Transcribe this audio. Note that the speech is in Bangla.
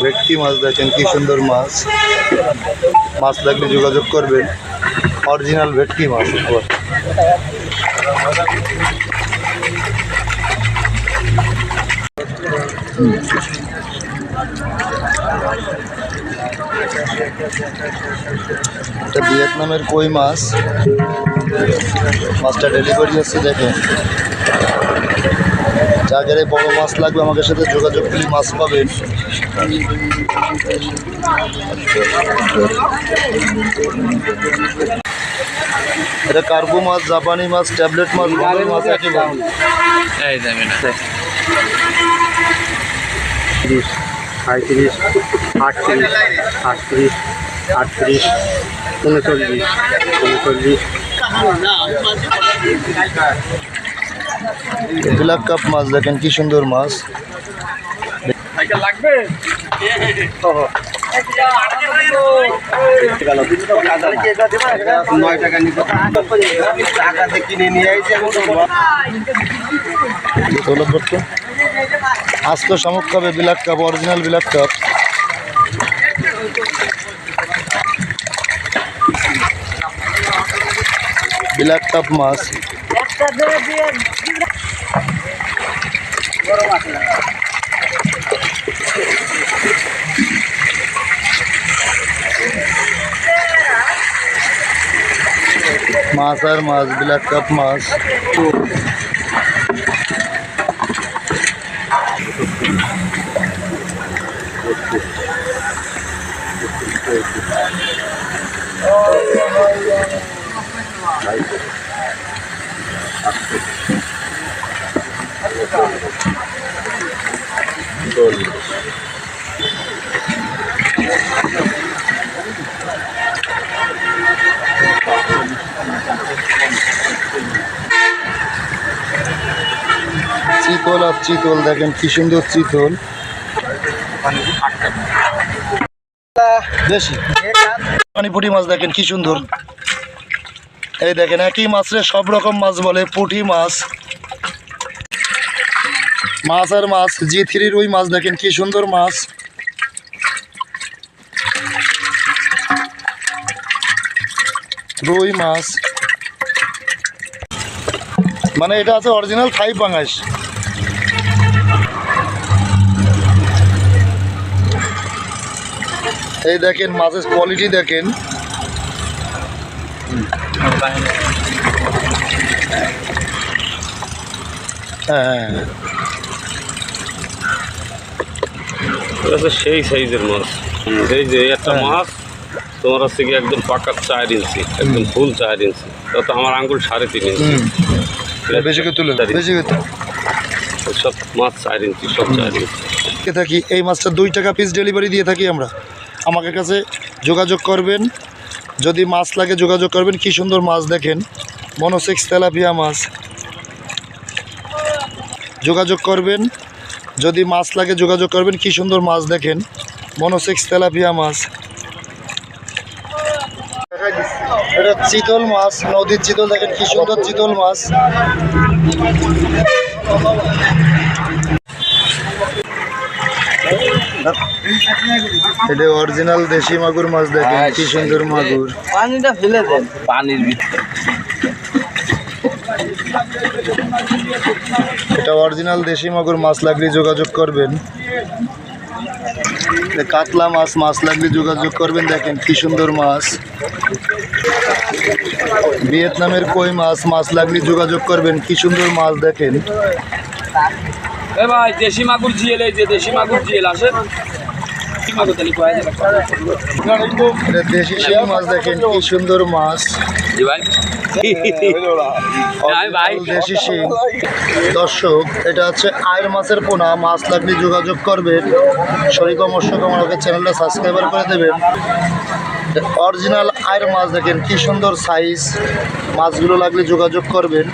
ভেটকি মাছ দেখেন, কি সুন্দর মাছ। মাছ লাগলে যোগাযোগ করবেন। অরিজিনাল ভেটকি মাছ ভিয়েতনামের কই মাছ? মাছটা ডেলিভারি হচ্ছে দেখেন। যাদের এই বড় মাছ লাগবে আমাদের সাথে যোগাযোগ করলে মাছ পাবেন এটা কার্পু মাছ জাপানি মাছ ট্যাবলেট মাছ মাছ একেবারে তিরিশ সাঁত্রিশ আটত্রিশ আটত্রিশ আটত্রিশ উনচল্লিশ উনচল্লিশ। ব্ল্যাক কাপ মাছ, দেখেন কি সুন্দর মাছ। লাগবে আজ তো শামুক খাবে black carp, original black carp. Black carp মাছ। মাছ আর মাছ ব্ল্যাক কাপ মাছ চিতল আর চিতল, দেখেন কি সুন্দর চিতল। পানিপুটি মাছ দেখেন কি সুন্দর। এই দেখেন একই মাছরে সব রকম মাছ বলে পুঁটি মাছ। মাছ আর মাছ জি থ্রির ওই মাছ দেখেন কি সুন্দর মাছ। রুই মাছ। মানে এটা আছে অরিজিনাল থাই পাঙাশ এই দেখেন মাছের কোয়ালিটি দেখেন। হ্যাঁ। তো সেই সাইজের মাছ। এই যে একটা হ্যাঁ। মাছ তোমার হচ্ছে কি একদম পাকা চার ইঞ্চি একদম ফুল চার ইঞ্চি। তত আমার আঙ্গুল সাড়ে তিন ইঞ্চি। সব মাছ চার ইঞ্চি সব চার ইঞ্চি। থাকি এই মাছটা দুই টাকা পিস ডেলিভারি দিয়ে থাকি আমরা। আমাদের কাছে যোগাযোগ করবেন। যদি মাছ লাগে যোগাযোগ করবেন কি সুন্দর মাছ দেখেন। মনোসেক্স তেলাপিয়া মাছ। যোগাযোগ করবেন। যদি মাছ লাগে যোগাযোগ করবেন কি সুন্দর মাছ দেখেন। মনোসেক্স তেলাপিয়া মাছ। এটা চিতল মাছ নদীর চিতল দেখেন কি সুন্দর চিতল মাছ। এটা অরিজিনাল দেশি মাগুর মাছ দেখেন কি সুন্দর মাগুর। পানিটা ফেলে দেন। পানির ভিতরে। এটা অরিজিনাল দেশি মাগুর মাছ লাগলে যোগাযোগ করবেন। কাতলা মাছ মাছ লাগলে যোগাযোগ করবেন। দেখেন কি সুন্দর মাছ। ভিয়েতনামের কই মাছ মাছ লাগলে যোগাযোগ করবেন। কি সুন্দর মাছ দেখেন। ভাই দেশি মাগুর জিয়েল এই যে দেশি মাগুর জিয়েল আসে দেশি শিং মাছ দেখেন কি সুন্দর মাছ। জি ভাই। দর্শক, এটা হচ্ছে আয়ের মাছের পোনা। মাছ লাগলে যোগাযোগ করবেন। শরীর মৎস্য আমাকে চ্যানেলটা সাবস্ক্রাইবার করে দেবেন। অরিজিনাল আয়ের মাছ দেখেন, কি সুন্দর সাইজ মাছগুলো লাগলে যোগাযোগ করবেন।